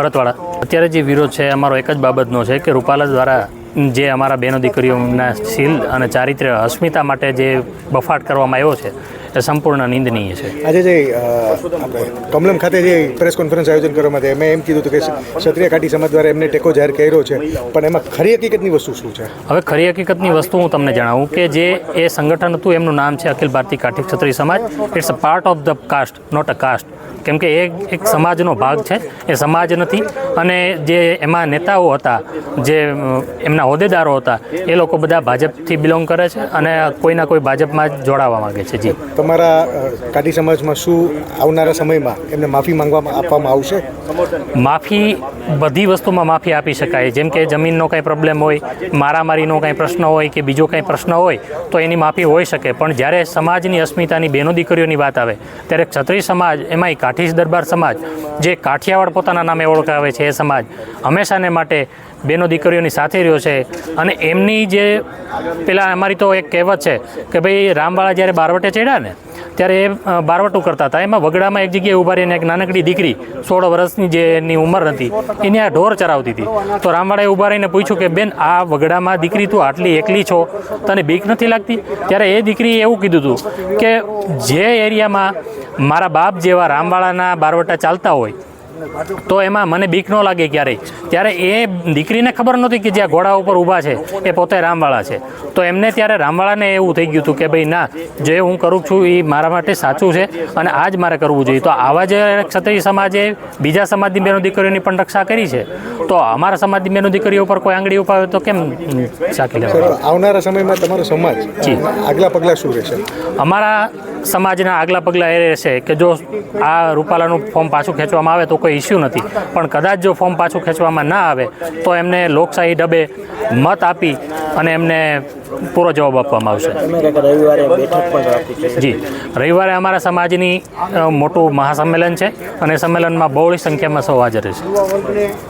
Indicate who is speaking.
Speaker 1: ભરતવાડા અત્યારે જે વિરોધ છે અમારો એક જ બાબતનો છે કે રૂપાલા દ્વારા જે અમારા બહેનો દીકરીઓના શીલ અને ચારિત્ર્ય અસ્મિતા માટે જે બફાટ કરવામાં આવ્યો છે એ સંપૂર્ણ નિંદનીય છે.
Speaker 2: આજે જે કમલમ ખાતે જે પ્રેસ કોન્ફરન્સ આયોજન કરવામાં હતી એમાં એમ કીધું હતું કે ક્ષત્રિય કાઠી સમાજ દ્વારા એમને ટેકો જાહેર કર્યો છે પણ એમાં ખરી હકીકતની વસ્તુ શું છે?
Speaker 1: હવે ખરી હકીકતની વસ્તુ હું તમને જણાવું કે જે એ સંગઠન હતું એમનું નામ છે અખિલ ભારતીય કાઠી ક્ષત્રિય સમાજ. It's a part of the caste not a caste કેમ કે એ એક સમાજનો ભાગ છે એ સમાજ નથી. અને જે એમાં નેતાઓ હતા જે એમના હોદ્દેદારો હતા એ લોકો બધા ભાજપથી બિલોંગ કરે છે અને કોઈના કોઈ ભાજપમાં જ જોડાવા માંગે છે જી.
Speaker 2: તમારા કાઠી સમાજમાં શું આવનારા સમયમાં એમને માફી માંગવામાં આપવામાં આવશે?
Speaker 1: માફી બધી વસ્તુમાં માફી આપી શકાય. જેમ કે જમીનનો કાંઈ પ્રોબ્લેમ હોય મારામારીનો કાંઈ પ્રશ્ન હોય કે બીજો કાંઈ પ્રશ્ન હોય તો એની માફી હોઈ શકે. પણ જ્યારે સમાજની અસ્મિતાની બહેનો દીકરીઓની વાત આવે ત્યારે ક્ષત્રિય સમાજ એમાંય કાઠી દરબાર સમાજ, જે કાઠિયાવાડ પોતાના નામે ઓળખાવે છે એ સમાજ, હંમેશાને માટે બેનો દીકરીઓની સાથે રહ્યો છે. અને એમની જે પેલા અમારી તો એક કહેવત છે કે ભાઈ, રામવાળા જ્યારે બારવટે ચડ્યા ને, ત્યારે એ બારવટું કરતા હતા. એમાં વગડામાં એક જગ્યાએ ઊભા રહીને એક નાનકડી દીકરી સોળ વર્ષની જે એની ઉંમર હતી, એને આ ઢોર ચરાવતી હતી. તો રામવાળાએ ઊભા રહીને પૂછ્યું કે, બેન, આ વગડામાં દીકરી તું આટલી એકલી છો? તને બીક નથી લાગતી? ત્યારે એ દીકરીએ એવું કીધું હતું કે, જે એરિયામાં મારા બાપ જેવા રામવાળાના બારવટા ચાલતા હોય તો એમાં મને બીક ન લાગે ક્યારેય. ત્યારે એ દીકરીને ખબર નહોતી કે જે આ ઘોડા ઉપર ઊભા છે એ પોતે રામવાળા છે. તો એમને ત્યારે રામવાળાને એવું થઈ ગયું હતું કે ભાઈ ના જે હું કરું છું એ મારા માટે સાચું છે અને આ જ મારે કરવું જોઈએ. તો આવા જે ક્ષત્રિય સમાજે બીજા સમાજની બેનો દીકરીઓની પણ રક્ષા કરી છે તો અમારા સમાજની બેનો દીકરીઓ ઉપર કોઈ આંગળી ઉપાવે તો કેમ સાકી લેવા?
Speaker 2: આવનારા સમયમાં તમારો સમાજ. આગલા પગલાં શું રહેશે?
Speaker 1: અમારા સમાજના આગલા પગલાં એ રહેશે કે જો આ રૂપાલાનું ફોર્મ પાછું ખેંચવામાં આવે તો કોઈ ઇસ્યુ નથી. પણ કદાચ જો ફોર્મ પાછું ખેંચવામાં ના આવે, તો એમને લોકશાહી ડબે મત આપી અને એમને પૂરો જવાબ આપવામાં આવશે.
Speaker 3: છે
Speaker 1: જી. રવિવારે અમારા સમાજની મોટું મહાસંમેલન છે અને સંમેલનમાં બહોળી સંખ્યામાં સૌ હાજર રહેશે.